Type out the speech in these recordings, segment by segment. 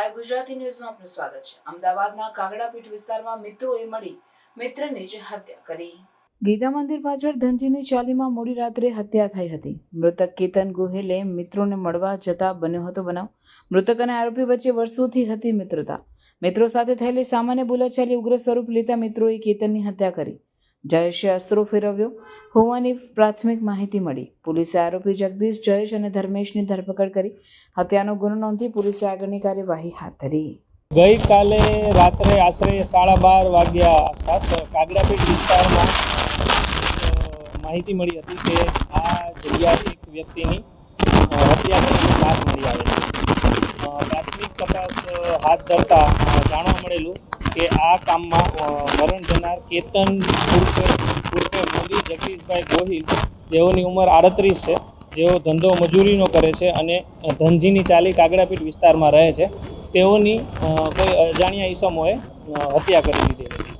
Live Gujarati ન્યૂઝમાં આપનું સ્વાગત છે. અમદાવાદના કાગડાપીઠ વિસ્તારમાં મિત્રોએ મળી મિત્રની જ હત્યા કરી. ગીતા મંદિર પાછળ ધનજીની ચાલીમાં મોડી રાત્રે હત્યા થઈ હતી. મૃતક કેતન ગોહિલે મિત્રોને મળવા જતા બન્યો હતો બનાવ. મૃતક અને આરોપી વચ્ચે વર્ષોથી હતી મિત્રતા. મિત્રો સાથે થયેલી સામાન્ય બોલાચાલી ઉગ્ર સ્વરૂપ લેતા મિત્રોએ કેતનની હત્યા કરી. જયેશે અસ્ત્રો ફેરવ્યો. હોવાની પ્રાથમિક માહિતી મળી. પોલીસે આરોપી જગદીશ, જયેશ અને ધર્મેશની ધરપકડ કરી. હત્યાનો ગુનો નોંધી પોલીસે આગળની કાર્યવાહી હાથ ધરી. ગઈકાલે રાત્રે આશરે સાડા બાર વાગ્યા આસપાસ કાગડાપીઠ વિસ્તારમાં માહિતી મળી હતી કે આ જગ્યાએ એક વ્યક્તિની હત્યા કરીને લાશ મળી આવેલી. પ્રાથમિક તપાસ હાથ ધરતા જાણવા મળેલું કે આ કામમાં મરણ જનાર, કેતન ઉર્ફે મોદી, જગદીશભાઈ ગોહિલ, જેઓની ઉંમર આડત્રીસ છે, જેઓ ધંધો મજૂરીનો કરે છે અને ધનજીની ચાલી કાગડાપીઠ વિસ્તારમાં રહે છે, તેઓની કોઈ અજાણ્યા ઈસમોએ હત્યા કરી દીધી હતી.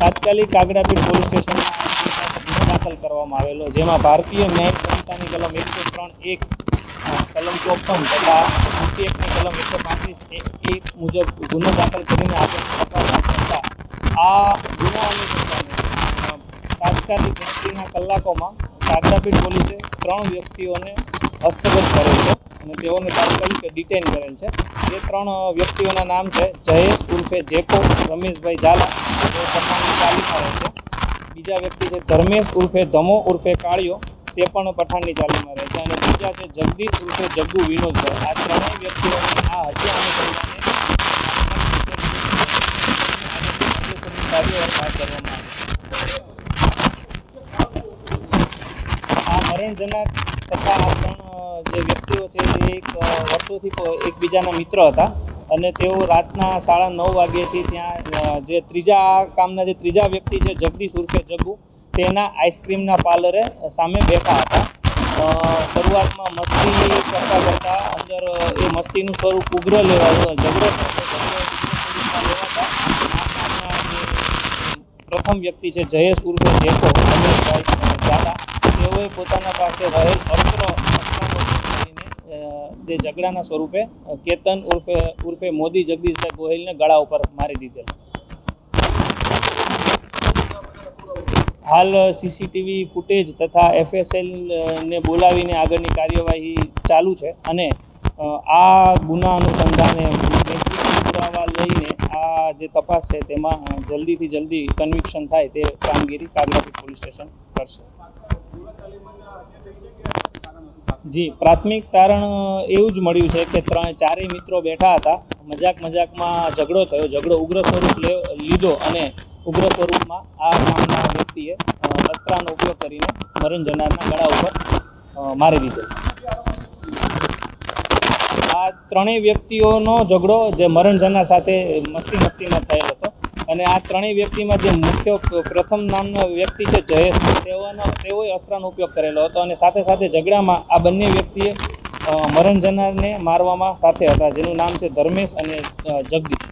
તાત્કાલિક કાગડાપીઠ પોલીસ સ્ટેશનમાં દાખલ કરવામાં આવેલો, જેમાં ભારતીય ન્યાય સંહિતાની કલમ એકસો ત્રણ એક કલમ ચોપન તથા કલમ એકસો પાંત્રીસ એક મુજબ ગુનો દાખલ કરીને ધરતા આ ગુનો અનુસંધાને તાત્કાલિક ગણતરીના કલાકોમાં સાગરાપીઠ પોલીસે ત્રણ વ્યક્તિઓને હસ્તગત કરેલ છે અને તેઓને તાત્કાલિક ડિટેન કરેલ છે. એ ત્રણ વ્યક્તિઓના નામ છે જયેશ ઉર્ફે જેકો, રમેશભાઈ ઝાલા તે પઠાણની ચાલીમાં રહે છે. બીજા વ્યક્તિ છે ધર્મેશ ઉર્ફે ધમો ઉર્ફે કાળિયો, તે પણ પઠાણની ચાલીમાં રહે છે. અને બીજા છે જગદીશ ઉર્ફે જગ્ગુ વિનોદભાઈ. આ ત્રણેય વ્યક્તિઓની આ હત્યા અનુસંધાને કાર્યવાહી હાથ ધરવામાં આવે આ મરણ તથા આ ત્રણ જે વ્યક્તિઓ છે, એ એક વર્ષોથી એકબીજાના મિત્ર હતા અને તેઓ રાતના સાડા નવ વાગ્યેથી ત્યાં જે ત્રીજા કામના જે ત્રીજા વ્યક્તિ છે, જગદીશ ઉર્ફે જગુ તેના આઈસ્ક્રીમના પાર્લરે સામે બેઠા હતા શરૂઆતમાં મસ્તી કરતા કરતા અંદર એ મસ્તીનું સ્વરૂપ ઉગ્ર લેવાયું, ઝઘડો થયો. ઝઘડો ઉગ્ર સ્વરૂપમાં લેવાતા આ કામના જે પ્રથમ વ્યક્તિ છે જયેશ ઉર્ફે જેકો રમેશભાઈ ઝાલા તેઓએ પોતાના પાસે રહેલ અસ્ત્ર જે ઝઘડાના સ્વરૂપે કેતન ઉર્ફે ઉર્ફે મોદી જગદીશભાઈ ગોહિલને ગળા ઉપર મારી દીધેલ. હાલ સીસીટીવી ફૂટેજ તથા એફએસએલ ને બોલાવીને આગળની કાર્યવાહી ચાલુ છે અને આ ગુના અનુસંધાને જે તપાસ છે તેમાં જલ્દીથી જલ્દી કન્વિક્શન થાય તે કામગીરી કાગડાપીઠ પોલીસ સ્ટેશન કરશે. જી, પ્રાથમિક તારણ એવું જ મળ્યું છે કે ત્રણ ચારેય મિત્રો બેઠા હતા. મજાક મજાકમાં ઝઘડો થયો. ઝઘડો ઉગ્ર સ્વરૂપ લીધો અને ઉગ્ર સ્વરૂપમાં આ કામના વ્યક્તિએ અસ્ત્રાનો ઉપયોગ કરીને મરણ જનારના ગળા ઉપર મારી દીધો. આ ત્રણેય વ્યક્તિઓનો ઝઘડો જે મરણ જનાર સાથે મસ્તી મસ્તીમાં થયેલ હતો. અને આ ત્રણેય વ્યક્તિમાં જે મુખ્ય પ્રથમ નામનો વ્યક્તિ છે જયેશ, તેઓનો તેઓએ અસ્ત્રનો ઉપયોગ કરેલો હતો અને સાથે સાથે ઝઘડામાં આ બંને વ્યક્તિએ મરણજનાને મારવામાં સાથે હતા, જેનું નામ છે ધર્મેશ અને જગદીશ